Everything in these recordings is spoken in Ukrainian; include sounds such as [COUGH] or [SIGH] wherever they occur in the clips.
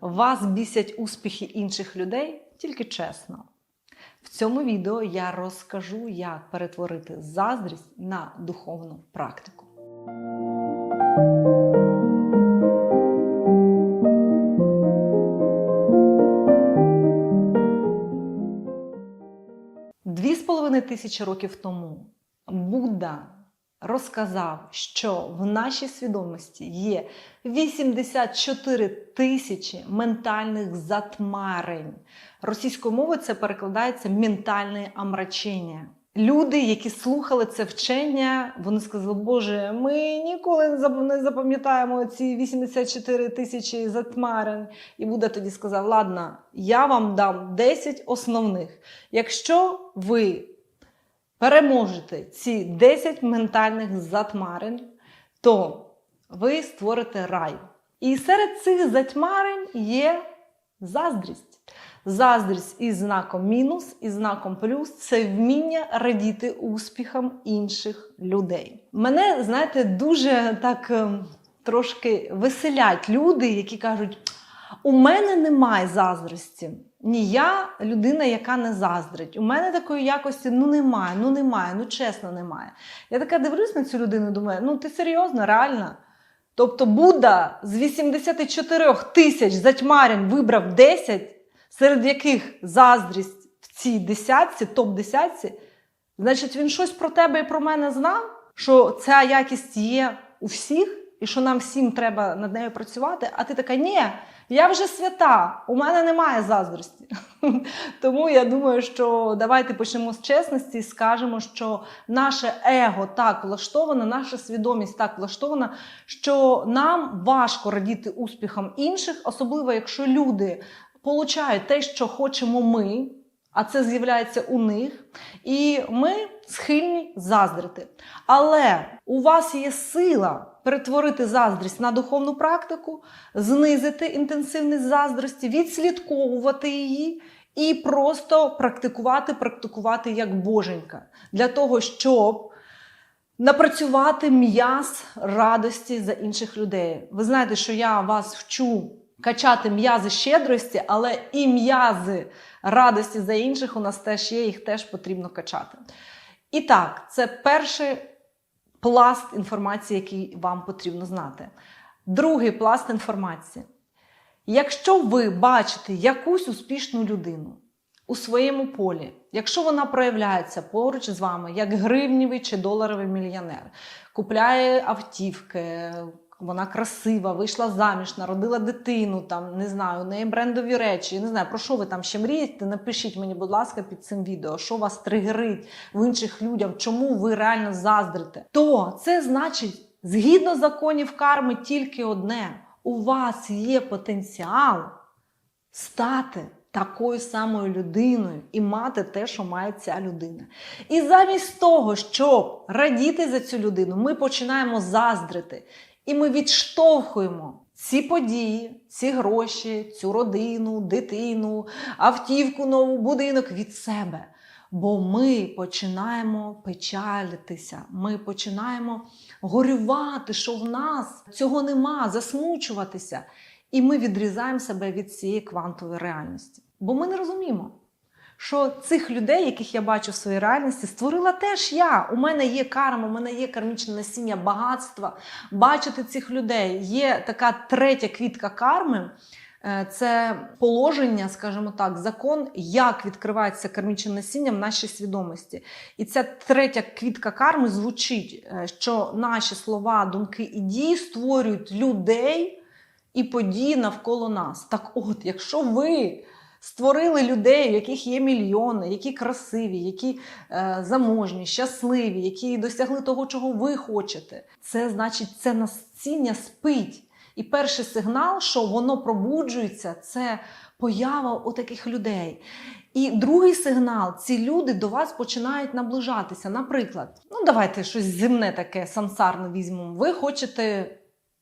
Вас бісять успіхи інших людей тільки чесно. В цьому відео я розкажу, як перетворити заздрість на духовну практику. Дві з половиною тисячі років тому Будда розказав, що в нашій свідомості є 84 тисячі ментальних затмарень. Російською мовою це перекладається ментальне омрачення. Люди, які слухали це вчення, вони сказали, Боже, ми ніколи не запам'ятаємо ці 84 тисячі затмарень. І Будда тоді сказав: Ладно, я вам дам 10 основних. Якщо ви переможете ці 10 ментальних затмарень, то ви створите рай. І серед цих затьмарень є заздрість. Заздрість із знаком мінус, і знаком плюс це вміння радіти успіхам інших людей. Мене, знаєте, дуже так ем, трошки веселять люди, які кажуть: у мене немає заздрості. Ні, я людина, яка не заздрить. У мене такої якості ну немає, ну немає, ну чесно, немає. Я така дивлюсь на цю людину, думаю, ну ти серйозно, реально? Тобто Будда з 84 тисяч затьмарень вибрав 10, серед яких заздрість в цій десятці, топ-десятці, значить, він щось про тебе і про мене знав, що ця якість є у всіх, і що нам всім треба над нею працювати. А ти така, ні, я вже свята, у мене немає заздрості. [LAUGHS] Тому я думаю, що давайте почнемо з чесності і скажемо, що наше его так влаштоване, наша свідомість так влаштована, що нам важко радіти успіхам інших, особливо якщо люди получають те, що хочемо ми. А це з'являється у них, і ми схильні заздрити. Але у вас є сила перетворити заздрість на духовну практику, знизити інтенсивність заздрості, відслідковувати її і просто практикувати, практикувати як боженька для того, щоб напрацювати м'яз радості за інших людей. Ви знаєте, що я вас вчу качати м'язи щедрості, але і м'язи радості за інших у нас теж є, їх теж потрібно качати. І так, це перший пласт інформації, який вам потрібно знати. Другий пласт інформації. Якщо ви бачите якусь успішну людину у своєму полі, якщо вона проявляється поруч з вами, як гривнівий чи доларовий мільйонер, купляє автівки, вона красива, вийшла заміж, народила дитину, там не знаю, у неї брендові речі. Не знаю, про що ви там ще мрієте? Напишіть мені, будь ласка, під цим відео, що вас тригерить в інших людях, чому ви реально заздрите. То це значить, згідно законів карми, тільки одне: у вас є потенціал стати. Такою самою людиною і мати те, що має ця людина. І замість того, щоб радіти за цю людину, ми починаємо заздрити. І ми відштовхуємо ці події, ці гроші, цю родину, дитину, автівку, нову будинок від себе. Бо ми починаємо печалитися, ми починаємо горювати, що в нас цього нема, засмучуватися. І ми відрізаємо себе від цієї квантової реальності. Бо ми не розуміємо, що цих людей, яких я бачу в своїй реальності, створила теж я. У мене є карма, у мене є кармічне насіння багатства. Бачити цих людей є така третя квітка карми. Е, Це положення, скажімо так, закон, як відкривається кармічне насіння в нашій свідомості. І ця третя квітка карми звучить, е, що наші слова, думки і дії створюють людей і події навколо нас. Так от, якщо ви створили людей, у яких є мільйони, які красиві, які е, заможні, щасливі, які досягли того, чого ви хочете, це значить, це насіння спить. І перший сигнал, що воно пробуджується, це поява у таких людей. І другий сигнал: ці люди до вас починають наближатися. Наприклад, ну давайте щось земне таке сансарне візьмемо. Ви хочете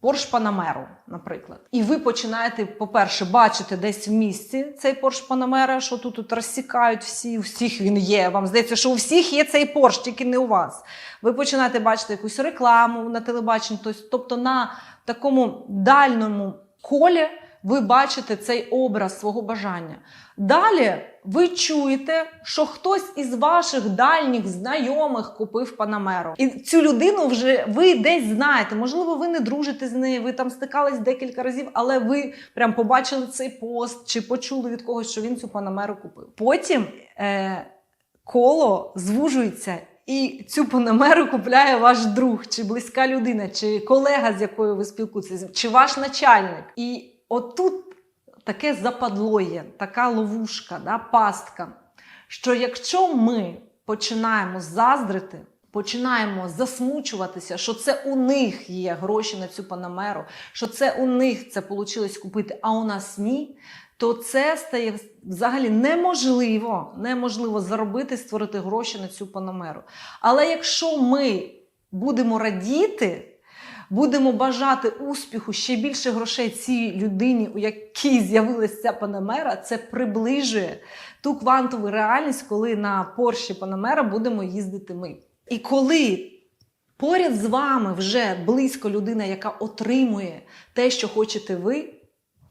Порш Панамеру, наприклад. І ви починаєте, по-перше, бачити десь в місці цей Порш Панамера, що тут, тут розсікають всі, у всіх він є. Вам здається, що у всіх є цей Порш, тільки не у вас. Ви починаєте бачити якусь рекламу на телебаченні, тобто на такому дальному колі ви бачите цей образ свого бажання. Далі ви чуєте, що хтось із ваших дальніх знайомих купив Панамеру. І цю людину вже ви десь знаєте. Можливо, ви не дружите з нею, ви там стикались декілька разів, але ви прям побачили цей пост чи почули від когось, що він цю Панамеру купив. Потім е, коло звужується. І цю панамеру купляє ваш друг, чи близька людина, чи колега, з якою ви спілкуєтеся, чи ваш начальник. І отут таке западло є, така ловушка, да, пастка. Що якщо ми починаємо заздрити, починаємо засмучуватися, що це у них є гроші на цю панамеру, що це у них це вийшло купити, а у нас ні, то це стає взагалі неможливо, неможливо заробити, створити гроші на цю панамеру. Але якщо ми будемо радіти, будемо бажати успіху, ще більше грошей цій людині, у якій з'явилася ця панамера, це приближує ту квантову реальність, коли на Порші Панамера будемо їздити ми. І коли поряд з вами вже близько людина, яка отримує те, що хочете ви,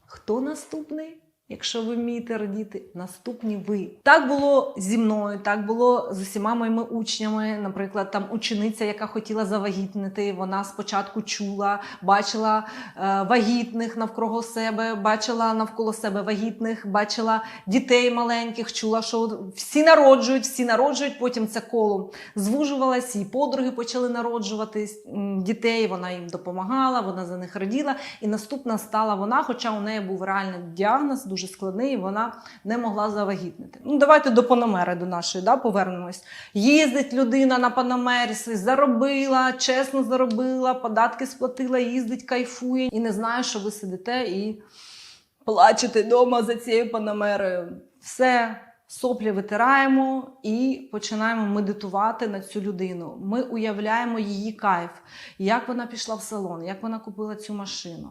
хто наступний? Якщо ви вмієте радіти, наступні ви. Так було зі мною, так було з усіма моїми учнями. Наприклад, там учениця, яка хотіла завагітнити, вона спочатку чула, бачила е, вагітних навколо себе, бачила навколо себе вагітних, бачила дітей маленьких, чула, що всі народжують, всі народжують. Потім це коло звужувалось, її подруги почали народжувати дітей. Вона їм допомагала, вона за них раділа. І наступна стала вона, хоча у неї був реальний діагноз, дуже складний, і вона не могла завагітнити. Ну, давайте до Панамери, до нашої, да, повернемось. Їздить людина на Панамері, заробила, чесно заробила, податки сплатила, їздить, кайфує і не знає, що ви сидите і плачете вдома за цією Панамерою. Все. Соплі витираємо і починаємо медитувати на цю людину. Ми уявляємо її кайф, як вона пішла в салон, як вона купила цю машину,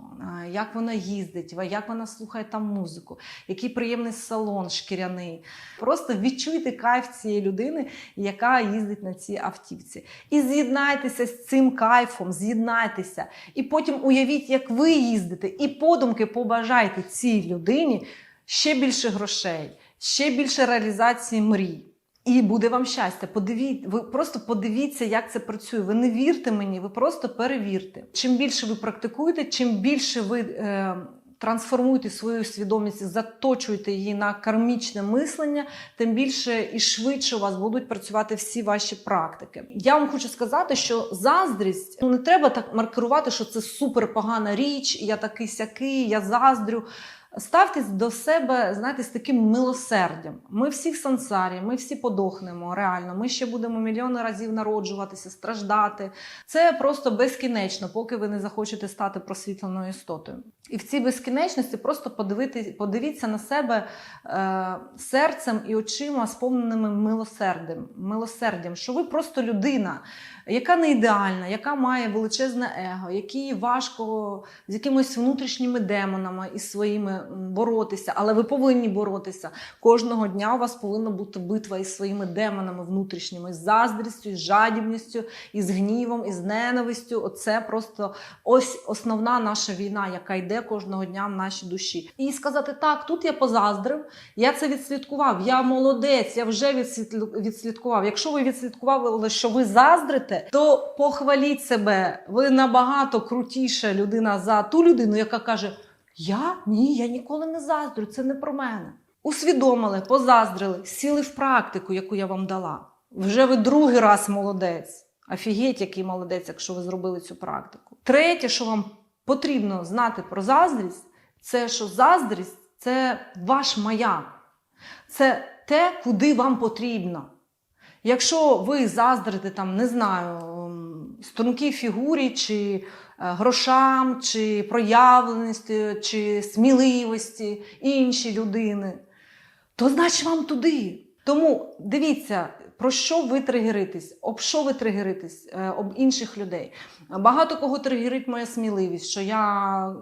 як вона їздить, як вона слухає там музику, який приємний салон шкіряний. Просто відчуйте кайф цієї людини, яка їздить на цій автівці. І з'єднайтеся з цим кайфом, з'єднайтеся. І потім уявіть, як ви їздите, і подумки побажайте цій людині ще більше грошей ще більше реалізації мрій. І буде вам щастя. Подивіть, ви просто подивіться, як це працює. Ви не вірте мені, ви просто перевірте. Чим більше ви практикуєте, чим більше ви е, трансформуєте свою свідомість, заточуєте її на кармічне мислення, тим більше і швидше у вас будуть працювати всі ваші практики. Я вам хочу сказати, що заздрість ну не треба так маркерувати, що це супер погана річ, я такий сякий, я заздрю. Ставтесь до себе, знаєте, з таким милосердям. Ми всі в сансарі, ми всі подохнемо реально. Ми ще будемо мільйони разів народжуватися, страждати. Це просто безкінечно, поки ви не захочете стати просвітленою істотою. І в цій безкінечності просто подивити, подивіться на себе е, серцем і очима, сповненими милосердям, милосердям, що ви просто людина, яка не ідеальна, яка має величезне его, якій важко з якимись внутрішніми демонами і своїми боротися, але ви повинні боротися. Кожного дня у вас повинна бути битва із своїми демонами внутрішніми, з заздрістю, з жадібністю, із гнівом, із ненавистю. Оце просто ось основна наша війна, яка йде кожного дня в нашій душі. І сказати так, тут я позаздрив, я це відслідкував, я молодець, я вже відслідкував. Якщо ви відслідкували, що ви заздрите, то похваліть себе. Ви набагато крутіша людина за ту людину, яка каже: Я ні, я ніколи не заздрю, це не про мене. Усвідомили, позаздрили, сіли в практику, яку я вам дала. Вже ви другий раз молодець. Офігеть, який молодець, якщо ви зробили цю практику. Третє, що вам потрібно знати про заздрість, це що заздрість це ваш маяк. Це те, куди вам потрібно. Якщо ви заздрите, там, не знаю, ем, стрункій фігурі, чи е, грошам, чи проявленості, чи сміливості іншої людини, то значить вам туди. Тому дивіться, Про що ви тригеритесь? Об що ви тригеритесь? Е, Об інших людей. Багато кого тригерить моя сміливість, що я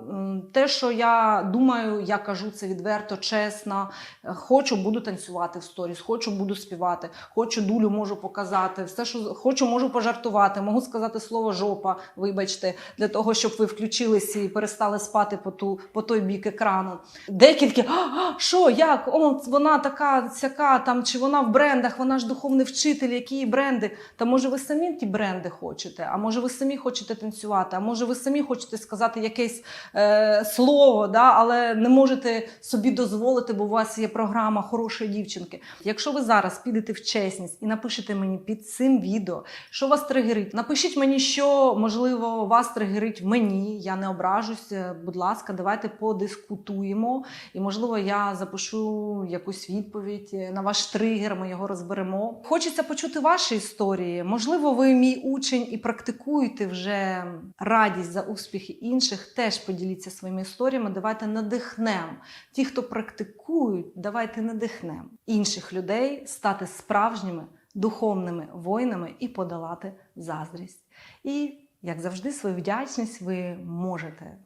те, що я думаю, я кажу це відверто, чесно. Е, Хочу, буду танцювати в сторіс, хочу, буду співати, хочу дулю можу показати, все, що хочу, можу пожартувати, можу сказати слово жопа, вибачте, для того, щоб ви включилися і перестали спати по, ту, по той бік екрану. Декілька, «А, а, що, як? О, вона така, сяка, там, чи вона в брендах, вона ж духовний вчитель, які бренди. Та може ви самі ті бренди хочете, а може ви самі хочете танцювати, а може ви самі хочете сказати якесь е, слово, да, але не можете собі дозволити, бо у вас є програма хорошої дівчинки. Якщо ви зараз підете в чесність і напишете мені під цим відео, що вас тригерить, напишіть мені, що можливо вас тригерить мені. Я не ображусь. Будь ласка, давайте подискутуємо. І можливо, я запишу якусь відповідь на ваш тригер. Ми його розберемо. Хочеться почути ваші історії. Можливо, ви мій учень і практикуєте вже радість за успіхи інших. Теж поділіться своїми історіями. Давайте надихнемо. Ті, хто практикують, давайте надихнемо інших людей стати справжніми духовними воїнами і подолати заздрість. І, як завжди, свою вдячність ви можете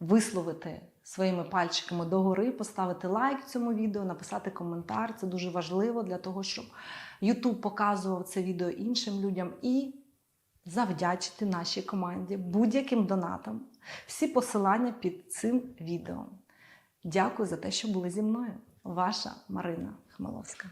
висловити своїми пальчиками догори, поставити лайк цьому відео, написати коментар. Це дуже важливо для того, щоб YouTube показував це відео іншим людям і завдячити нашій команді будь-яким донатом. Всі посилання під цим відео. Дякую за те, що були зі мною. Ваша Марина Хмеловська.